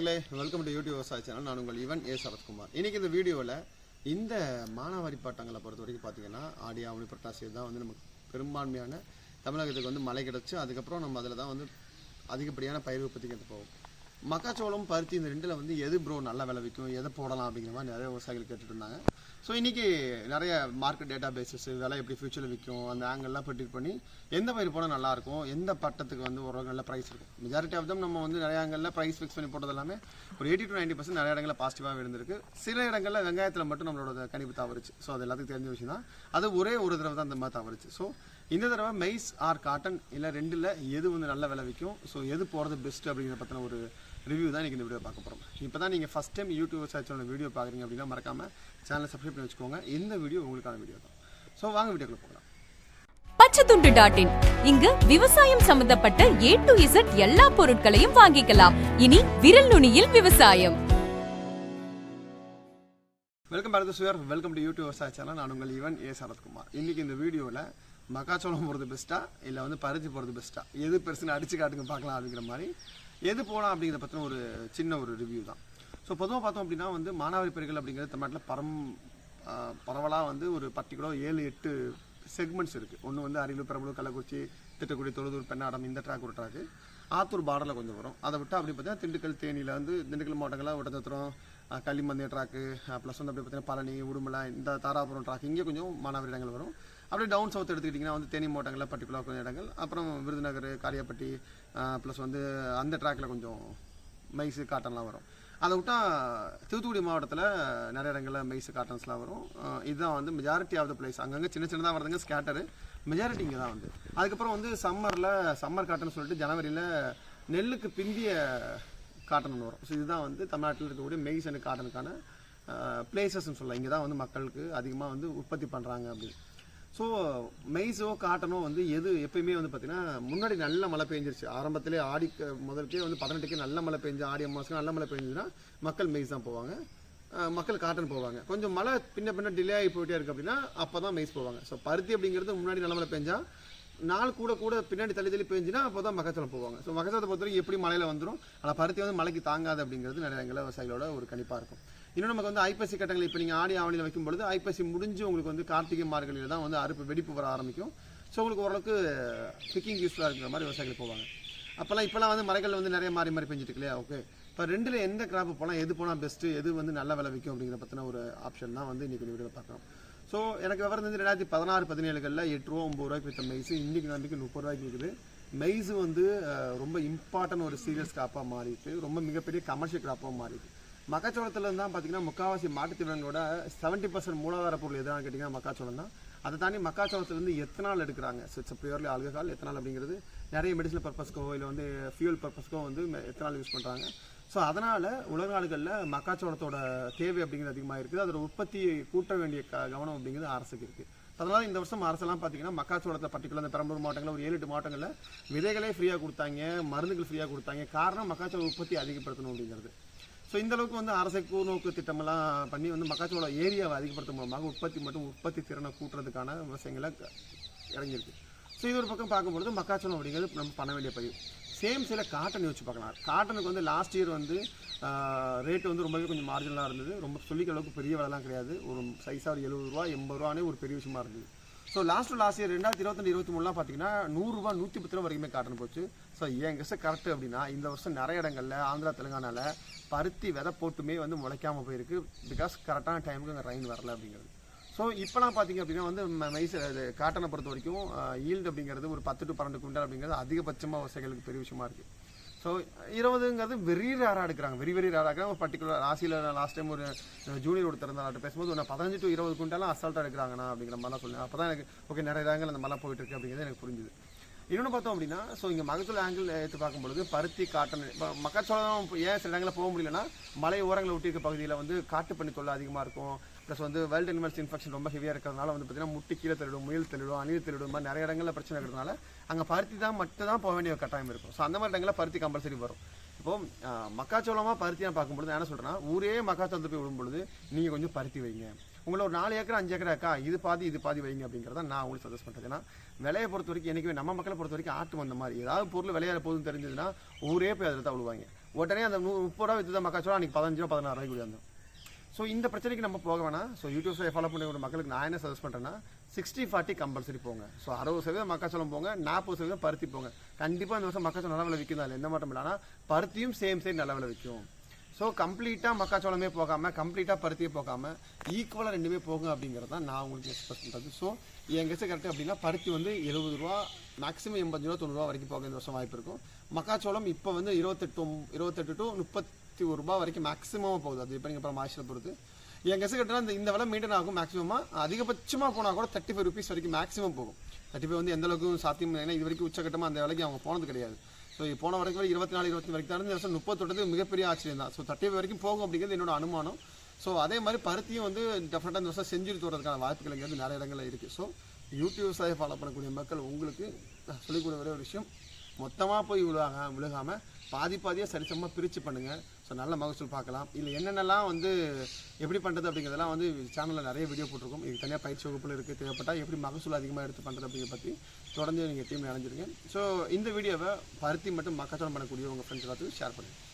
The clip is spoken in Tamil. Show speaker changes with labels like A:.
A: நண்பர்களே வெல்கம் டு யூடியூப் விவசாய சேனல் நான் உங்கள் இவன் ஏ. சரத்குமார். இன்னைக்கு இந்த வீடியோவில் இந்த மானாவாரி பாட்டங்களை பொறுத்த வரைக்கும் பார்த்தீங்கன்னா ஆடி ஆவணி புரட்டாசி தான் வந்து நமக்கு பெரும்பான்மையான தமிழகத்துக்கு வந்து மழை கிடச்சி அதுக்கப்புறம் நம்ம அதில் தான் வந்து அதிகப்படியான பயிர் உற்பத்திக்கு எடுத்து போவோம். மக்காச்சோளம் பருத்தி இந்த ரெண்டில் வந்து எது ப்ரோ நல்லா விளைவிக்கும் எதை போடலாம் அப்படிங்கிற மாதிரி நிறைய விவசாயிகள் கேட்டுட்டு இருந்தாங்க. ஸோ இன்றைக்கி நிறைய மார்க்கெட் டேட்டா பேசஸ் விலை எப்படி ஃபியூச்சரில் விற்கும் அந்த ஆங்கிள்லாம் ப்ரிடிக் பண்ணி எந்த பயிர் போனால் நல்லாயிருக்கும் எந்த பட்டத்துக்கு வந்து ஒரு நல்ல ப்ரைஸ் இருக்கும் மெஜாரிட்டி ஆஃப் தம் நம்ம வந்து நிறைய ஆங்கிளில் ப்ரைஸ் ஃபிக்ஸ் பண்ணி போட்டது எல்லாமே ஒரு எயிட்டி டு நைன்டி பர்சன்ட் நிறைய இடங்களில் பாசிட்டிவாக இருந்திருக்கு. சில இடங்களில் வெங்காயத்தில் மட்டும் நம்மளோட கணிப்பு தவறுச்சு. ஸோ அது எல்லாத்துக்கும் தெரிஞ்ச விஷயம் தான். அது ஒரே ஒரு தடவை தான் அந்த மாதிரி தவறுச்சு. ஸோ இந்த தடவை மெய்ஸ் ஆர் காட்டன் இல்லை ரெண்டில் எது வந்து நல்ல விளைவிக்கும் ஸோ எது போகிறது பெஸ்ட் அப்படிங்கிற பற்றின ஒரு ரிவ்யூ தான் இன்றைக்கி இந்த வீடியோ பார்க்க போகிறோம் இப்போ தான் நீங்கள் ஃபஸ்ட் டைம் யூடியூப் சர்ச்சோட வீடியோ பார்க்குறீங்க அப்படின்னா மறக்காமல் சேனலை சப்ஸ்கிரைப் பண்ணி வச்சுக்கோங்க. இந்த வீடியோ உங்களுக்கான வீடியோ தான். ஸோ வாங்க வீடியோக்குள்ள போகலாம்.
B: பச்சைத்துண்டு டாட் இன் இங்கு விவசாயம் சம்பந்தப்பட்ட ஏ டு இசட் எல்லா பொருட்களையும் வாங்கிக்கலாம். இனி விரல் நுனியில் விவசாயம்.
A: Welcome back to sure welcome to YouTube விவசாய சேனல் நான் உங்கள் ஈவன் ஏ சரத்குமார். இன்றைக்கி இந்த வீடியோவில் மக்காச்சோளம் போகிறது பெஸ்ட்டா இல்லை வந்து பருத்தி போகிறது பெஸ்ட்டா எது பெருசுன்னு அடிச்சு காட்டுங்க பார்க்கலாம் அப்படிங்கிற மாதிரி. எது போகலாம் அப்படிங்கிறத பற்றின ஒரு சின்ன ஒரு ரிவ்யூ தான். ஸோ பொதுவாக பார்த்தோம் அப்படின்னா வந்து மானாவாரி பயிர்கள் அப்படிங்கிறது தமிழ்நாட்டில் பரம் பரவலாக வந்து ஒரு பர்டிகுலர் ஏழு எட்டு செக்மெண்ட்ஸ் இருக்குது ஒன்று வந்து அரியலூர் பெரம்பலூர் கள்ளக்குறிச்சி திட்டக்குடி தொழுதூர் பெண்ணாடம் இந்த ட்ராக் ஒரு ட்ராக்கு ஆத்தூர் பார்டரில் கொஞ்சம் வரும். அதை விட்டு அப்படி பார்த்தீங்கன்னா திண்டுக்கல் தேனியில் வந்து திண்டுக்கல் மாவட்டங்களாக ஒட்டச்சத்திரம் அஹ், ட்ராக்கு ப்ளஸ் வந்து அப்படி பார்த்தீங்கன்னா பழனி உடுமலை இந்த தாராபுரம் ட்ராக் இங்கே கொஞ்சம் மானாவாரி இடங்கள் வரும். அப்படியே டவுன் சவுத் எடுத்துக்கிட்டிங்கன்னா வந்து தேனி மாவட்டங்களில் பர்டிகுலர் கொஞ்சம் இடங்கள். அப்புறம் விருதுநகர் காரியாப்பட்டி ப்ளஸ் வந்து அந்த ட்ராக்கில் கொஞ்சம் மைஸு காட்டன்லாம் வரும். அதை விட்டால் தூத்துக்குடி மாவட்டத்தில் நிறைய இடங்களில் மைஸு காட்டன்ஸ்லாம் வரும். இதுதான் வந்து மெஜாரிட்டி ஆஃப் த பிளேஸ் அங்கங்கே சின்ன சின்னதாக வரதுங்க ஸ்கேட்டரு மெஜாரிட்டி இங்கே தான் வந்து. அதுக்கப்புறம் வந்து சம்மரில் சம்மர் காட்டன் சொல்லிட்டு ஜனவரியில் நெல்லுக்கு பிந்திய காட்டன் ஒன்று வரும். ஸோ இதுதான் வந்து தமிழ்நாட்டில் இருக்கக்கூடிய மெய்ஸ் அண்ட் காட்டனுக்கான பிளேசஸ்ன்னு சொல்லலாம். இங்கே தான் வந்து மக்களுக்கு அதிகமாக வந்து உற்பத்தி பண்ணுறாங்க அப்படி. ஸோ மெய்ஸோ காட்டனோ வந்து எது எப்பயுமே வந்து பார்த்தீங்கன்னா முன்னாடி நல்ல மழை பெஞ்சிருச்சு. ஆரம்பத்திலே ஆடி முதல்கிட்டே முதலுக்கே வந்து பதினெட்டுக்கே நல்ல மழை பெஞ்சு ஆடி மாதம் நல்ல மழை பெஞ்சுன்னா மக்கள் மெய்ஸ் தான் போவாங்க. மக்கள் காட்டன் போவாங்க. கொஞ்சம் மழை பின்ன பின்ன டிலே ஆகி போயிட்டே இருக்கு அப்படின்னா அப்போ தான் மெய்ஸ் போவாங்க. ஸோ பருத்தி அப்படிங்கிறது முன்னாடி நல்ல மழை பெஞ்சால் நாள் கூட கூட பின்னாடி தள்ளி தள்ளி பெஞ்சுன்னா அப்போ தான் மக்காச்சோளம் போவாங்க. ஸோ மக்காச்சோளத்தை பொறுத்த வரைக்கும் எப்படி மழையில் வந்துடும் ஆனால் பருத்தி வந்து மழைக்கு தாங்காது அப்படிங்கிறது நிறைய எங்களை விவசாயிகளோட ஒரு கணிப்பாக இருக்கும். இன்னும் நமக்கு வந்து ஐப்பசி கட்டங்கள் இப்போ நீங்கள் ஆடி ஆவணியில் வைக்கும் பொழுது ஐப்பசி முடிஞ்சு உங்களுக்கு வந்து கார்த்திகை மார்கழியில் தான் வந்து அறுப்பு வெடிப்பு வர ஆரம்பிக்கும். ஸோ உங்களுக்கு ஓரளவுக்கு பிக்கிங் யூஸ்ஃபுல்லாக இருக்கிற மாதிரி விவசாயிகள் போவாங்க. அப்போல்லாம் இப்போலாம் வந்து மலைகள் வந்து நிறைய மாறி மாறி பெஞ்சிட்டு இல்லையா? ஓகே இப்போ ரெண்டில் எந்த கிராப் போகலாம் எது போனால் பெஸ்ட்டு எது வந்து நல்ல விளைவிக்கும் அப்படிங்கிற பற்றின ஒரு ஆப்ஷன் தான் வந்து இன்றைக்கி வீடியோவில் பார்க்குறோம். ஸோ எனக்கு விவரம் வந்து ரெண்டாயிரத்தி பதினாறு பதினேழுகளில் எட்டு ரூபா ஒம்பது ரூபாய்க்கு விற்ற மெய்ஸு இன்றைக்கி நம்பிக்கை முப்பது ரூபாய்க்கு இருக்குது மெய்ஸு வந்து ரொம்ப இம்பார்ட்டன்ட் ஒரு சீரியஸ் கிராப்பாக மாறிட்டு ரொம்ப மிகப்பெரிய கமர்ஷியல் கிராப்பாக மாறிட்டு. மக்காச்சோளத்தில் தான் பார்த்தீங்கன்னா முக்காவாசி மாட்டுத் செவன்ட்டி பர்சன்ட் மூலாதார பொருள் எதுனா கேட்டிங்கன்னா மக்காச்சோளம் தான். அதை தாண்டி மக்காச்சோளத்துலேருந்து எத்தனால் எடுக்கிறாங்க? So it's purely alcohol ethanol அப்படிங்கிறது நிறைய மெடிசனல் பர்பஸ்க்கோ இல்லை வந்து ஃபியூல் பர்பஸ்க்கோ வந்து எத்தனால் யூஸ் பண்ணுறாங்க ஸோ அதனால் உலக நாடுகளில் மக்காச்சோளத்தோட தேவை அப்படிங்கிறது அதிகமாக இருக்குது அதோட உற்பத்தியை கூட்ட வேண்டிய க கவனம் அப்படிங்கிறது அரசுக்கு இருக்குது அதனால் இந்த வருஷம் அரசெல்லாம் பார்த்தீங்கன்னா மக்காச்சோளத்தில் பர்டிகுலர் அந்த பெரம்பலூர் மாவட்டங்களில் ஒரு ஏழு எட்டு மாவட்டங்களில் விதைகளே ஃப்ரீயாக கொடுத்தாங்க மருந்துகள் ஃப்ரீயாக கொடுத்தாங்க. காரணம் மக்காச்சோள உற்பத்தி அதிகப்படுத்தணும் அப்படிங்கிறது. ஸோ இந்த அளவுக்கு வந்து அரசு கூநோக்கு திட்டமெல்லாம் பண்ணி வந்து மக்காச்சோள ஏரியாவை அதிகப்படுத்தும் மூலமாக உற்பத்தி மற்றும் உற்பத்தி திறனை கூட்டுறதுக்கான விவசாயங்களை இறங்கியிருக்கு. ஸோ இது ஒரு பக்கம் பார்க்கும்பொழுது மக்காச்சோளம் அப்படிங்கிறது நம்ம பண்ண வேண்டிய பயிர் சேம் சில காட்டன் யோசிச்சு பார்க்கலாம். காட்டனுக்கு வந்து லாஸ்ட் இயர் வந்து ரேட்டு வந்து ரொம்பவே கொஞ்சம் மார்ஜினலாக இருந்தது. ரொம்ப சொல்லிக்க அளவுக்கு பெரிய விலைலாம் கிடையாது. ஒரு சைஸாக ஒரு எழுபது ரூபா எண்பது ரூபானே ஒரு பெரிய விஷயமா இருந்தது. ஸோ லாஸ்ட் லாஸ்ட் இயர் ரெண்டாயிரத்தி இருபத்தஞ்சு இருபத்தி மூணுலாம் பார்த்தீங்கன்னா நூறுரூவா நூற்றி பத்து ரூபா வரைக்குமே காட்டன் போச்சு. ஸோ என் கெஸ்ட் கரெக்ட் அப்படின்னா இந்த வருஷம் நிறைய இடங்களில் ஆந்திரா தெலுங்கானாவில் பருத்தி விதை போட்டுமே வந்து முளைக்காம போயிருக்கு. பிகாஸ் கரெக்டான டைமுக்கு அங்கே ரெயின் வரல அப்படிங்கிறது. ஸோ இப்போலாம் பார்த்தீங்க அப்படின்னா வந்து ம- மைஸ் இது காட்டனை பொறுத்த வரைக்கும் ஈல்டு அப்படிங்கிறது ஒரு பத்து டு பன்னெண்டு குவிண்டால் அப்படிங்கிறது அதிகபட்சமாக விவசாயிகளுக்கு பெரிய விஷயமா இருக்குது ஸோ இருபதுங்கிறது வெரி ரேராக எடுக்கிறாங்க. வெரி வெரி ரேராக இருக்கிறாங்க ஒரு பர்டிகுலர் ராசியில் லாஸ்ட் டைம் ஒரு ஜூனியர் ஒருத்தர் இருந்தால் பேசும்போது ஒன்று பதினஞ்சு டு இருபது குவிண்டாலாம் அசால்ட்டாக எடுக்கிறாங்கண்ணா அப்படிங்கிற மாதிரிலாம் சொல்லுவேன். அப்போ தான் எனக்கு ஓகே நிறைய இடங்கள் அந்த மாதிரிலாம் போயிட்டு இருக்கு அப்படிங்கிறது எனக்கு புரிஞ்சுது. இன்னொன்று பார்த்தோம் அப்படின்னா ஸோ இங்கே மகசூல் ஆங்கிள் எடுத்து பார்க்கும்பொழுது பருத்தி காட்டன் இப்போ மக்காச்சோளம் ஏன் சில இடங்களில் போக முடியலன்னா மலை ஓரங்களை ஒட்டி இருக்க பகுதியில் வந்து காட்டு பண்ணி தொல்லை அதிகமாக இருக்கும். ப்ளஸ் வந்து வைல்ட் அனிமல்ஸ் இன்ஃபெக்ஷன் ரொம்ப ஹெவியாக இருக்கிறதுனால வந்து பார்த்தீங்கன்னா முட்டி கீழே தெளிடும் முயல் தெளிடும் அணில் தெளிடும் மாதிரி நிறைய இடங்களில் பிரச்சனை இருக்கிறதுனால அங்கே பருத்தி தான் மட்டும் தான் போக வேண்டிய கட்டாயம் இருக்கும். ஸோ அந்த மாதிரி இடங்களில் பருத்தி கம்பல்சரி வரும். இப்போ மக்காச்சோளமாக பருத்தியாக பார்க்கும்பொழுது என்ன சொல்கிறேன்னா ஊரே மக்காச்சோளத்தை போய் விடும்பொழுது நீங்கள் கொஞ்சம் பருத்தி வைங்க. உங்களை ஒரு நாலு ஏக்கர் அஞ்சு ஏக்கர் அக்கா இது பாதி இது பாதி வைங்க அப்படிங்கிறத நான் உங்களுக்கு சஜஸ்ட் பண்ணுறது ஏன்னா விலையை பொறுத்த வரைக்கும் என்றைக்குமே நம்ம மக்களை பொறுத்த வரைக்கும் ஆட்டு வந்த மாதிரி. ஏதாவது பொருள் விளையாட போதும் தெரிஞ்சதுன்னா ஊரே போய் அதில் தான் விழுவாங்க. உடனே அந்த நூ முப்பது ரூபா வித்து தான் மக்காச்சோளம் அன்றைக்கி பதினஞ்சு ரூபா பதினாறு ரூபாய்க்கு வந்தோம் ஸோ இந்த பிரச்சனைக்கு நம்ம போக வேணாம். ஸோ யூடியூப் ஃபாலோ பண்ணி மக்களுக்கு நான் என்ன சஜஸ்ட் பண்ணுறேன்னா சிக்ஸ்டி ஃபார்ட்டி கம்பல்சரி போங்க. ஸோ அறுபது சதவீதம் மக்காச்சோளம் போங்க நாற்பது சதவீதம் பருத்தி போங்க. கண்டிப்பாக இந்த வருஷம் மக்காச்சோளம் நல்ல விலை விற்கும் அதில் எந்த மாற்றம் இல்லை. ஆனால் பருத்தியும் சேம் சைடு நல்ல விலை விற்கும். ஸோ கம்ப்ளீட்டாக மக்காச்சோளமே போகாமல் கம்ப்ளீட்டாக பருத்தியே போகாமல் ஈக்குவலாக ரெண்டுமே போங்க அப்படிங்கிறது தான் நான் உங்களுக்கு எக்ஸ்பிரஸ் பண்ணுறது ஸோ என் கெஸ்ட் கரெக்டாக அப்படின்னா பருத்தி வந்து எழுபது ரூபா மேக்ஸிமம் எண்பது ரூபா தொண்ணூறுரூவா வரைக்கும் போக இந்த வருஷம் வாய்ப்பு இருக்கும். மக்காச்சோளம் இப்போ வந்து இருபத்தெட்டு இருபத்தெட்டு டு முப்பத்தி ஒரு ரூபா வரைக்கும் மேக்ஸிமம் போகுது. அது இப்போ நீங்கள் அப்புறம் மாய்ச்சல் பொறுத்து என் கெஸ்ட் கரெக்டாக இந்த இந்த விலை மெயின்டைன் ஆகும் மேக்ஸிமமாக அதிகபட்சமாக போனால் கூட தேர்ட்டி ஃபைவ் ருபீஸ் வரைக்கும் மேக்ஸிமம் போகும். தேர்ட்டி ஃபைவ் வந்து எந்த அளவுக்கு சாத்தியம் ஏன்னா இது வரைக்கும் உச்சகட்டமாக அந்த விலைக்கு அவங்க போனது கிடையாது. ஸோ போன வரைக்கும் இருபத்தி நாலு இருபத்தி வரைக்கும் தான் இந்த வருஷம் முப்பத்தொட்டது மிகப்பெரிய ஆச்சரியம் தான். ஸோ தேர்ட்டி வரைக்கும் போகும் அப்படிங்கிறது என்னோட அனுமானம். ஸோ அதே மாதிரி பருத்தியும் வந்து டெஃபினட்டாக இந்த வருஷம் செஞ்சுரி தோறதுக்கான வாய்ப்புகள் இங்கிறது நிறைய இடங்களில் இருக்குது ஸோ யூடியூப் சாய் ஃபாலோ பண்ணக்கூடிய மக்கள் உங்களுக்கு நான் ஒரே ஒரு விஷயம் மொத்தமாக போய் விழுவாங்க விழுகாமல் பாதி பாதியாக சரிசமமாக பிரித்து பண்ணுங்கள் ஸோ நல்ல மகசூல் பார்க்கலாம். இல்லை என்னென்னலாம் வந்து எப்படி பண்ணுறது அப்படிங்கிறதெல்லாம் வந்து சேனலில் நிறைய வீடியோ போட்டிருக்கோம். இது தனியாக பயிற்சி வகுப்பில் இருக்குது தேவைப்பட்டால் எப்படி மகசூல் அதிகமாக எடுத்து பண்ணுறது அப்படிங்கிற பற்றி தொடர்ந்து நீங்கள் டீம் இணைஞ்சிருங்க ஸோ இந்த வீடியோவை பருத்தி மட்டும் மக்காச்சோளம் பண்ணக்கூடிய உங்கள் ஃப்ரெண்ட்ஸ் எல்லாத்துக்கும் ஷேர் பண்ணுங்கள்